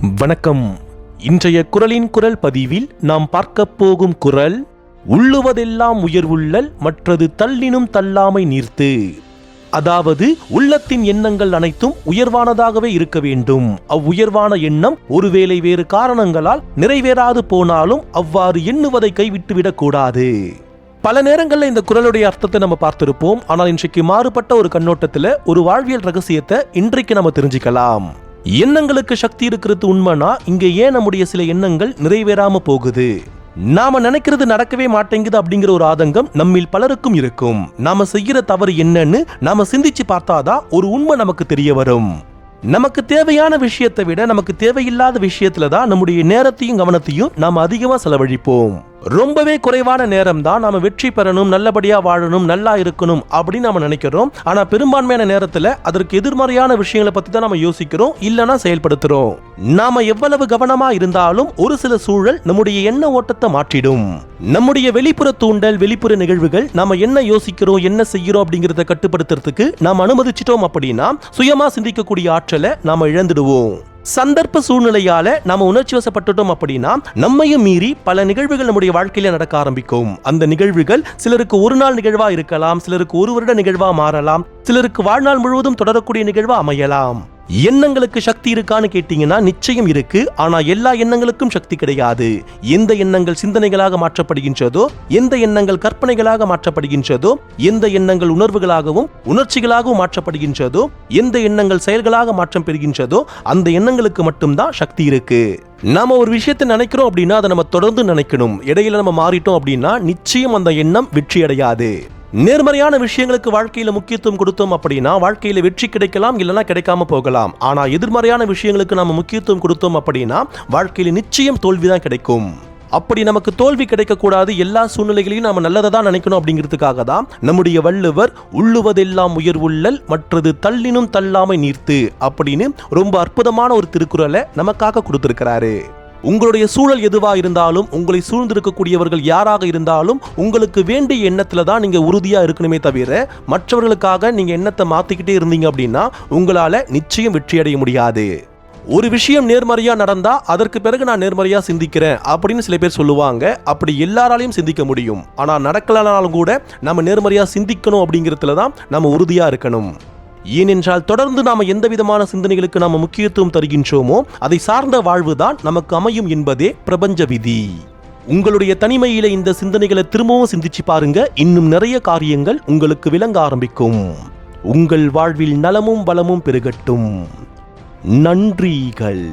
வணக்கம். இன்றைய குரலின் குரல் பதிவில் நாம் பார்க்கப் போகும் குரல் உள்ளுவதெல்லாம் உயர்வுள்ளல் மற்றது தள்ளினும் தள்ளாமை நீர்த்து அதாவது உள்ளத்தின் எண்ணங்கள் அனைத்தும் உயர்வானதாகவே இருக்க வேண்டும். அவ்வுயர்வான எண்ணம் ஒருவேளை வேறு காரணங்களால் நிறைவேறாது போனாலும் அவ்வாறு எண்ணுவதை கைவிட்டுவிடக் கூடாது. பல நேரங்களில் இந்த குரலுடைய அர்த்தத்தை நம்ம பார்த்திருப்போம். ஆனால் இன்றைக்கு மாறுபட்ட ஒரு கண்ணோட்டத்தில் ஒரு வாழ்வியல் ரகசியத்தை இன்றைக்கு நம்ம தெரிஞ்சுக்கலாம். எண்ணங்களுக்கு சக்தி இருக்கிறது உண்மைனா இங்க ஏன் நம்முடைய சில எண்ணங்கள் நிறைவேறாம போகுது? நாம நினைக்கிறது நடக்கவே மாட்டேங்குது அப்படிங்கிற ஒரு ஆதங்கம் நம்மில் பலருக்கும் இருக்கும். நாம செய்யற தவறு என்னன்னு நாம சிந்திச்சு பார்த்தாதான் ஒரு உண்மை நமக்கு தெரிய வரும். நமக்கு தேவையான விஷயத்தை விட நமக்கு தேவையில்லாத விஷயத்துல தான் நம்முடைய நேரத்தையும் கவனத்தையும் நாம் அதிகமா செலவழிப்போம். ரொம்பவே குறைவான நேரம் தான் நாம வெற்றி பெறணும் நல்லபடியா வாழணும் நல்லா இருக்கணும் அப்படின்னு நாம நினைக்கிறோம். ஆனா பெரும்பான்மையான நேரத்துல அதற்கு எதிர்மறையான விஷயங்களை பத்தி தான் நாம யோசிக்கிறோம் இல்லைன்னா செயல்படுத்துறோம். நாம எவ்வளவு கவனமா இருந்தாலும் ஒரு சில சூழல் நம்முடைய எண்ண ஓட்டத்தை மாற்றிடும். நம்முடைய வெளிப்புற தூண்டல் வெளிப்புற நிகழ்வுகள் நாம என்ன யோசிக்கிறோம் என்ன செய்கிறோம் அப்படிங்கறத கட்டுப்படுத்துறதுக்கு நாம் அனுமதிச்சிட்டோம் அப்படின்னா சுயமா சிந்திக்கக்கூடிய ஆற்றல் நாம இழந்துடுவோம். சந்தர்ப்ப சூழ்நிலையால நாம உணர்ச்சி வசப்பட்டுட்டோம் அப்படின்னா நம்மையும் மீறி பல நிகழ்வுகள் நம்முடைய வாழ்க்கையில நடக்க ஆரம்பிக்கும். அந்த நிகழ்வுகள் சிலருக்கு ஒரு நாள் நிகழ்வா இருக்கலாம் சிலருக்கு ஒரு வருட நிகழ்வா மாறலாம் சிலருக்கு வாழ்நாள் முழுவதும் தொடரக்கூடிய நிகழ்வா அமையலாம். எண்ணங்களுக்கு சக்தி இருக்கான்னு கேட்டீங்கன்னா நிச்சயம் இருக்கு. ஆனா எல்லா எண்ணங்களுக்கும் சக்தி கிடையாது. எந்த எண்ணங்கள் சிந்தனைகளாக மாற்றப்படுகின்றதோ எந்த எண்ணங்கள் கற்பனைகளாக மாற்றப்படுகின்றதோ எந்த எண்ணங்கள் உணர்வுகளாகவும் உணர்ச்சிகளாகவும் மாற்றப்படுகின்றதோ எந்த எண்ணங்கள் செயல்களாக மாற்றம் பெறுகின்றதோ அந்த எண்ணங்களுக்கு மட்டும்தான் சக்தி இருக்கு. நாம ஒரு விஷயத்தை நினைக்கிறோம் அப்படின்னா அதை நம்ம தொடர்ந்து நினைக்கணும். இடையில நம்ம மாறிட்டோம் அப்படின்னா நிச்சயம் அந்த எண்ணம் வெற்றி அடையாது நேர்மறையான விஷயங்களுக்கு வாழ்க்கையில முக்கியத்துவம் கொடுத்தோம் அப்படின்னா வாழ்க்கையில வெற்றி கிடைக்கலாம் இல்லைன்னா கிடைக்காம போகலாம். ஆனா எதிர்மறையான விஷயங்களுக்கு நாம முக்கியத்துவம் கொடுத்தோம் அப்படின்னா வாழ்க்கையில நிச்சயம் தோல்விதான் கிடைக்கும். அப்படி நமக்கு தோல்வி கிடைக்கக்கூடாது எல்லா சூழ்நிலைகளையும் நாம நல்லதை தான் நினைக்கணும் அப்படிங்கிறதுக்காக தான் நம்முடைய வள்ளுவர் உள்ளுவதெல்லாம் உயர்வுள்ளல் மற்றது தள்ளினும் தள்ளாமை நீர்த்து அப்படின்னு ரொம்ப அற்புதமான ஒரு திருக்குறளை நமக்காக கொடுத்துருக்கிறாரு. உங்களுடைய சூழல் எதுவா இருந்தாலும் உங்களை சூழ்ந்திருக்கக்கூடியவர்கள் யாராக இருந்தாலும் உங்களுக்கு வேண்டிய எண்ணத்துல தான் நீங்க உறுதியா இருக்கணுமே தவிர மற்றவர்களுக்காக நீங்க எண்ணத்தை மாத்திக்கிட்டே இருந்தீங்க அப்படின்னா உங்களால நிச்சயம் வெற்றியடைய முடியாது. ஒரு விஷயம் நேர்மறையா நடந்தா அதற்கு பிறகு நான் நேர்மறையா சிந்திக்கிறேன் அப்படின்னு சில பேர் சொல்லுவாங்க. அப்படி எல்லாராலையும் சிந்திக்க முடியும். ஆனா நடக்கலனாலும் கூட நம்ம நேர்மறையா சிந்திக்கணும் அப்படிங்கிறதுல தான் நம்ம உறுதியா இருக்கணும். ஏனென்றால் தொடர்ந்து நாம எந்த விதமான சிந்தனைகளுக்கு நாம முக்கியத்துவம் தருகின்றோமோ அதை சார்ந்த வாழ்வுதான் நமக்கு அமையும் என்பதே பிரபஞ்ச விதி. உங்களுடைய தனிமையில இந்த சிந்தனைகளை திரும்பவும் சிந்திச்சு பாருங்க. இன்னும் நிறைய காரியங்கள் உங்களுக்கு விளங்க ஆரம்பிக்கும். உங்கள் வாழ்வில் நலமும் வளமும் பெருகட்டும். நன்றிகள்.